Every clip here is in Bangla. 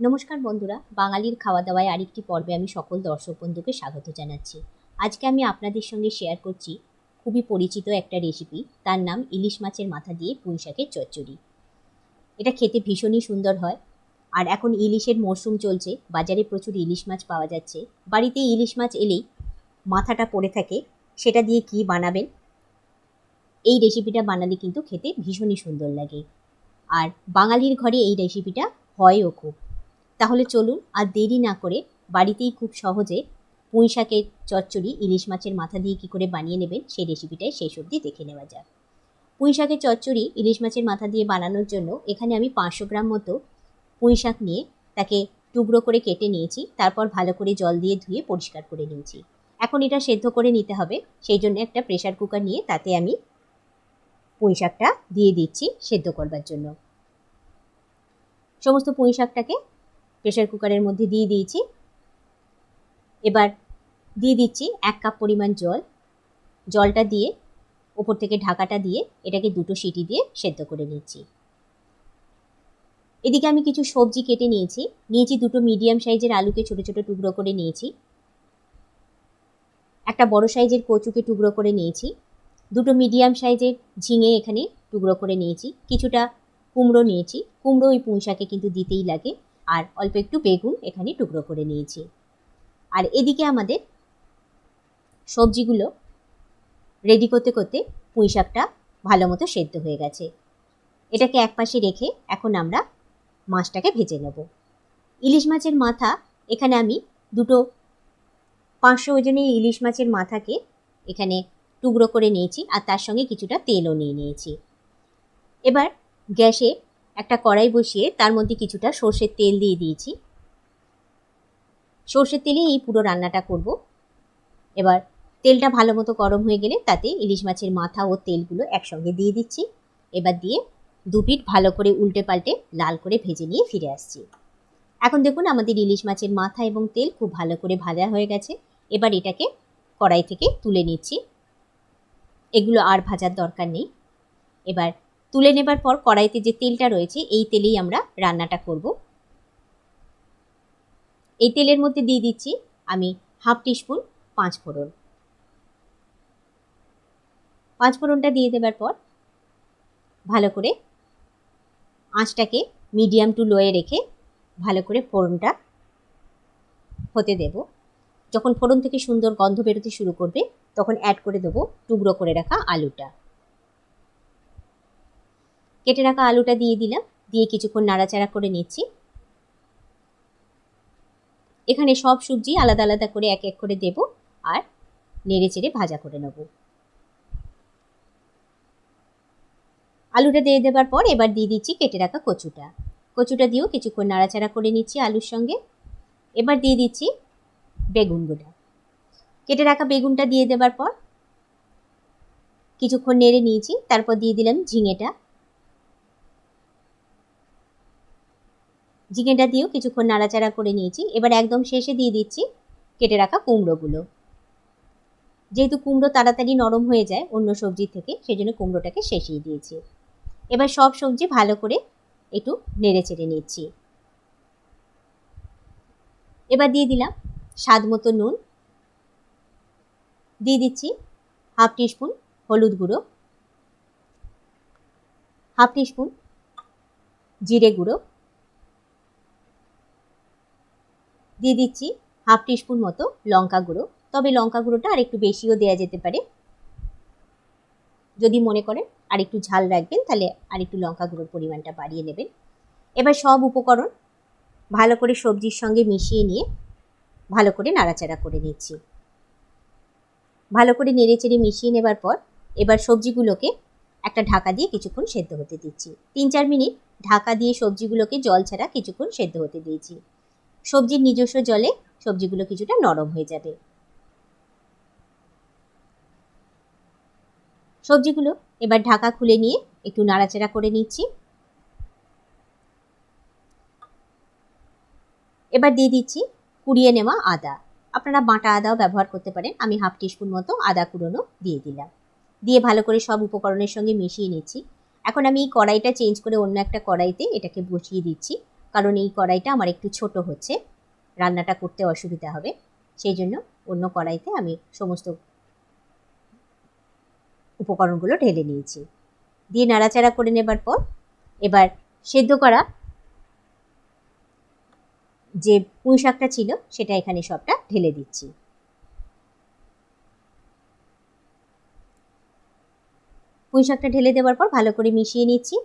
নমস্কার বন্ধুরা, বাঙালির খাওয়া দাওয়ায় আরেকটি পর্বে আমি সকল দর্শক বন্ধুকে স্বাগত জানাচ্ছি। আজকে আমি আপনাদের সঙ্গে শেয়ার করছি খুবই পরিচিত একটা রেসিপি তার নাম ইলিশ মাছের মাথা দিয়ে পুঁই শাকের চচ্চড়ি। এটা খেতে ভীষণই সুন্দর হয়। আর এখন ইলিশের মরশুম চলছে, বাজারে প্রচুর ইলিশ মাছ পাওয়া যাচ্ছে। বাড়িতে ইলিশ মাছ এলেই মাথাটা পড়ে থাকে, সেটা দিয়ে কি বানাবেন? এই রেসিপিটা বানালে কিন্তু খেতে ভীষণই সুন্দর লাগে। আর বাঙালির ঘরে এই রেসিপিটা হয়ও খুব। তাহলে চলুন আর দেরি না করে বাড়িতেই খুব সহজে পুঁই শাকের চচ্চড়ি, ইলিশ মাছের মাথা দিয়ে কী করে বানিয়ে নেবেন সেই রেসিপিটাই শেষ অবধি দেখে নেওয়া যাক। পুঁই শাকের চচ্চড়ি, ইলিশ মাছের মাথা দিয়ে বানানোর জন্য এখানে আমি পাঁচশো গ্রাম মতো পুঁই শাক নিয়ে তাকে টুকরো করে কেটে নিয়েছি, তারপর ভালো করে জল দিয়ে ধুয়ে পরিষ্কার করে নিয়েছি। এখন এটা সেদ্ধ করে নিতে হবে, সেই জন্য একটা প্রেশার কুকার নিয়ে তাতে আমি পুঁই শাকটা দিয়ে দিচ্ছি সেদ্ধ করবার জন্য। সমস্ত পুঁই শাকটাকে প্রেশার কুকারের মধ্যে দিয়ে দিয়েছি। এবার দিয়ে দিচ্ছি এক কাপ পরিমাণ জল। জলটা দিয়ে, ওপর থেকে ঢাকাটা দিয়ে এটাকে দুটো সিটি দিয়ে সেদ্ধ করে নিচ্ছি। এদিকে আমি কিছু সবজি কেটে নিয়েছি। নিয়েছি দুটো মিডিয়াম সাইজের আলুকে ছোট ছোট টুকরো করে নিয়েছি। একটা বড় সাইজের কচুকে টুকরো করে নিয়েছি। দুটো মিডিয়াম সাইজের ঝিঙে এখানে টুকরো করে নিয়েছি। কিছুটা কুমড়ো নিয়েছি। কুমড়ো ওই পুঁই শাকে কিন্তু দিতেই লাগে। আর অল্প একটু বেগুন এখানে টুকরো করে নিয়েছি। আর এদিকে আমাদের সবজিগুলো রেডি করতে করতে পুঁই শাকটা ভালো মতো সেদ্ধ হয়ে গেছে। এটাকে এক পাশে রেখে এখন আমরা মাছটাকে ভেজে নেব। ইলিশ মাছের মাথা এখানে আমি দুটো পাঁচশো ওজনের ইলিশ মাছের মাথাকে এখানে টুকরো করে নিয়েছি আর তার সঙ্গে কিছুটা তেলও নিয়ে নিয়েছি। এবার গ্যাসে একটা কড়াই বসিয়ে তার মধ্যে কিছুটা সর্ষের তেল দিয়ে দিয়েছি। সর্ষের তেলে এই পুরো রান্নাটা করব। এবার তেলটা ভালো মতো গরম হয়ে গেলে তাতে ইলিশ মাছের মাথা ও তেলগুলো একসঙ্গে দিয়ে দিচ্ছি। এবার দিয়ে দু পিঠ ভালো করে উল্টে পাল্টে লাল করে ভেজে নিয়ে ফিরে আসছি। এখন দেখুন আমাদের ইলিশ মাছের মাথা এবং তেল খুব ভালো করে ভাজা হয়ে গেছে। এবার এটাকে কড়াই থেকে তুলে নিচ্ছি। এগুলো আর ভাজার দরকার নেই। এবার তুলে নেবার পর কড়াইতে যে তেলটা রয়েছে, এই তেলেই আমরা রান্নাটা করব। এই তেলের মধ্যে দিয়ে দিচ্ছি আমি হাফ টিস্পুন পাঁচ ফোড়ন। পাঁচ ফোড়নটা দিয়ে দেবার পর ভালো করে আঁচটাকে মিডিয়াম টু লোয়ে রেখে ভালো করে ফোড়নটা হতে দেব। যখন ফোড়ন থেকে সুন্দর গন্ধ বেরোতে শুরু করবে, তখন অ্যাড করে দেবো টুকরো করে রাখা আলুটা। কেটে রাখা আলুটা দিয়ে দিলাম, দিয়ে কিছুক্ষণ নাড়াচাড়া করে নিচ্ছি। এখানে সব সবজি আলাদা আলাদা করে এক এক করে দেব আর নেড়ে চেড়ে ভাজা করে নেব। আলুটা দিয়ে দেবার পর এবার দিয়ে দিচ্ছি কেটে রাখা কচুটা। কচুটা দিয়েও কিছুক্ষণ নাড়াচাড়া করে নিচ্ছি আলুর সঙ্গে। এবার দিয়ে দিচ্ছি বেগুনগুলো কেটে রাখা বেগুনটা দিয়ে দেবার পর কিছুক্ষণ নেড়ে নিয়েছি, তারপর দিয়ে দিলাম ঝিঙেটা। ঝিঙেটা দিয়েও কিছুক্ষণ নাড়াচাড়া করে নিয়েছি। এবার একদম শেষে দিয়ে দিচ্ছি কেটে রাখা কুমড়োগুলো। যেহেতু কুমড়ো তাড়াতাড়ি নরম হয়ে যায় অন্য সবজির থেকে সেই জন্য কুমড়োটাকে শেষেই দিয়েছি। এবার সব সবজি ভালো করে একটু নেড়ে চেড়ে নিচ্ছি। এবার দিয়ে দিলাম স্বাদ মতো নুন। দিয়ে দিচ্ছি হাফ টিস্পুন হলুদ গুঁড়ো। হাফ টিস্পুন জিরে গুঁড়ো। দিয়ে দিচ্ছি হাফ টিস্পুন মতো লঙ্কা গুঁড়ো। তবে লঙ্কা গুঁড়োটা আর একটু বেশিও দেওয়া যেতে পারে। যদি মনে করেন আর একটু ঝাল রাখবেন, তাহলে আর একটু লঙ্কা গুঁড়োর পরিমাণটা বাড়িয়ে নেবেন। এবার সব উপকরণ ভালো করে সবজির সঙ্গে মিশিয়ে নিয়ে ভালো করে নাড়াচাড়া করে নিচ্ছি। ভালো করে নেড়েচেড়ে মিশিয়ে নেবার পর এবার সবজিগুলোকে একটা ঢাকা দিয়ে কিছুক্ষণ সেদ্ধ হতে দিচ্ছি। তিন চার মিনিট ঢাকা দিয়ে সবজিগুলোকে জল ছাড়া কিছুক্ষণ সেদ্ধ হতে দিয়েছি। সবজির নিজস্ব জলে সবজিগুলো কিছুটা নরম হয়ে যাবে। সবজিগুলো এবার ঢাকা খুলে নিয়ে একটু নাড়াচাড়া করে নিচ্ছি। এবার দিয়ে দিচ্ছি কুড়িয়ে নেওয়া আদা। আপনারা বাটা আদাও ব্যবহার করতে পারেন। আমি হাফ টিস্পুন মতো আদা কুড়োনো দিয়ে দিলাম। দিয়ে ভালো করে সব উপকরণের সঙ্গে মিশিয়ে নিচ্ছি। এখন আমি এই কড়াইটা চেঞ্জ করে অন্য একটা কড়াইতে এটাকে বসিয়ে দিচ্ছি। কারণ এই কড়াইটা আমার একটু ছোট হচ্ছে, রান্নাটা করতে অসুবিধা হবে, সেই জন্য অন্য কড়াইতে আমি সমস্ত উপকরণগুলো ঢেলে নিয়েছি। দিয়ে নাড়াচাড়া করে নেবার পর এবার সেদ্ধ করা যে পুঁই শাকটা ছিল সেটা এখানে সবটা ঢেলে দিচ্ছি। পুঁই শাকটা ঢেলে দেওয়ার পর ভালো করে মিশিয়ে নিচ্ছি।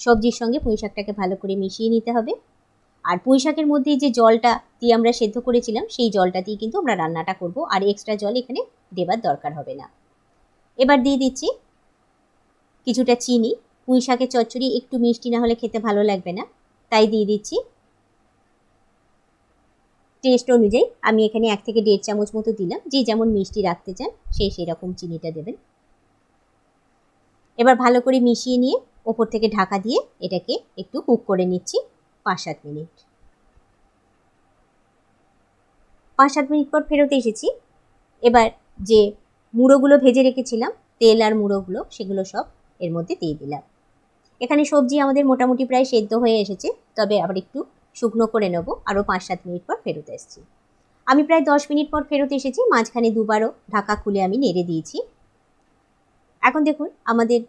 সবজির সঙ্গে পুঁই শাকটাকে ভালো করে মিশিয়ে নিতে হবে। আর পুঁই শাকের মধ্যে যে জলটা দিয়ে আমরা সেদ্ধ করেছিলাম, সেই জলটা দিয়ে কিন্তু আমরা রান্নাটা করব, আর এক্সট্রা জল এখানে দেবার দরকার হবে না। এবার দিয়ে দিচ্ছি কিছুটা চিনি। পুঁই শাকের চচ্চড়ি একটু মিষ্টি না হলে খেতে ভালো লাগবে না, তাই দিয়ে দিচ্ছি। টেস্ট অনুযায়ী আমি এখানে এক থেকে দেড় চামচ মতো দিলাম, যে যেমন মিষ্টি রাখতে চান সেই সেই রকম চিনিটা দেবেন। এবার ভালো করে মিশিয়ে নিয়ে ওপর থেকে ঢাকা দিয়ে এটাকে একটু কুক করে নিচ্ছি পাঁচ সাত মিনিট। পাঁচ সাত মিনিট পর ফেরত এসেছি। এবার যে মুড়োগুলো ভেজে রেখেছিলাম, তেল আর মুড়োগুলো, সেগুলো সব এর মধ্যে দিয়ে দিলাম। এখানে সবজি আমাদের মোটামুটি প্রায় সেদ্ধ হয়ে এসেছে, তবে আবার একটু শুকনো করে নেব। আরও পাঁচ সাত মিনিট পর ফেরত এসেছি। আমি প্রায় দশ মিনিট পর ফেরত এসেছি, মাঝখানে দুবারও ঢাকা খুলে আমি নেড়ে দিয়েছি। এখন দেখুন, আমাদের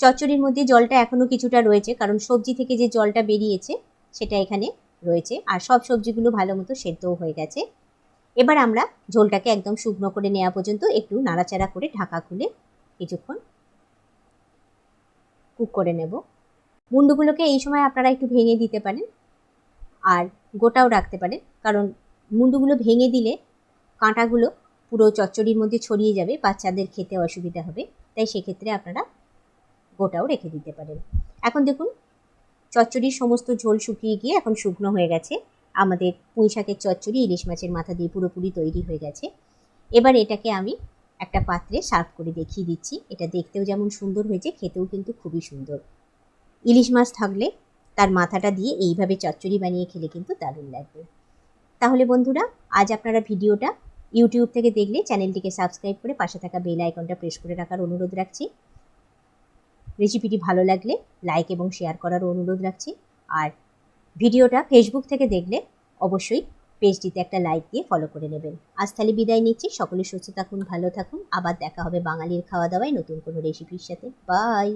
চচ্চড়ির মধ্যে জলটা এখনও কিছুটা রয়েছে, কারণ সবজি থেকে যে জলটা বেরিয়েছে সেটা এখানে রয়েছে। আর সব সবজিগুলো ভালো মতো সেদ্ধও হয়ে গেছে। এবার আমরা ঝোলটাকে একদম শুকনো করে নেওয়া পর্যন্ত একটু নাড়াচাড়া করে ঢাকা খুলে কিছুক্ষণ কুক করে নেব। মুন্ডুগুলোকে এই সময় আপনারা একটু ভেঙে দিতে পারেন আর গোটাও রাখতে পারেন, কারণ মুন্ডুগুলো ভেঙে দিলে কাঁটাগুলো পুরো চচ্চড়ির মধ্যে ছড়িয়ে যাবে, বাচ্চাদের খেতে অসুবিধা হবে। তাই সেক্ষেত্রে আপনারা গোটাও রেখে দিতে পারেন। এখন দেখুন, চচ্চড়ির সমস্ত ঝোল শুকিয়ে গিয়ে এখন শুকনো হয়ে গেছে। আমাদের পুঁই শাকের চচ্চড়ি, ইলিশ মাছের মাথা দিয়ে পুরোপুরি তৈরি হয়ে গেছে। এবার এটাকে আমি একটা পাত্রে সার্ভ করে দেখিয়ে দিচ্ছি। এটা দেখতেও যেমন সুন্দর হয়েছে, খেতেও কিন্তু খুবই সুন্দর। ইলিশ মাছ থাকলে তার মাথাটা দিয়ে এইভাবে চচ্চড়ি বানিয়ে খেলে কিন্তু দারুণ লাগবে। তাহলে বন্ধুরা, আজ আপনারা ভিডিওটা ইউটিউব থেকে দেখলে চ্যানেলটিকে সাবস্ক্রাইব করে পাশে থাকা বেল আইকনটা প্রেস করে রাখার অনুরোধ রাখছি। রেসিপিটি ভালো লাগলে লাইক এবং শেয়ার করার অনুরোধ রাখছি। আর ভিডিওটা ফেসবুক থেকে দেখলে অবশ্যই পেজটিতে একটা লাইক দিয়ে ফলো করে নেবেন। আজ তাহলে বিদায় নিচ্ছি। সকলে সুস্থ থাকুন, ভালো থাকুন। আবার দেখা হবে বাঙালির খাওয়া দাওয়ায় নতুন কোনো রেসিপির সাথে। বাই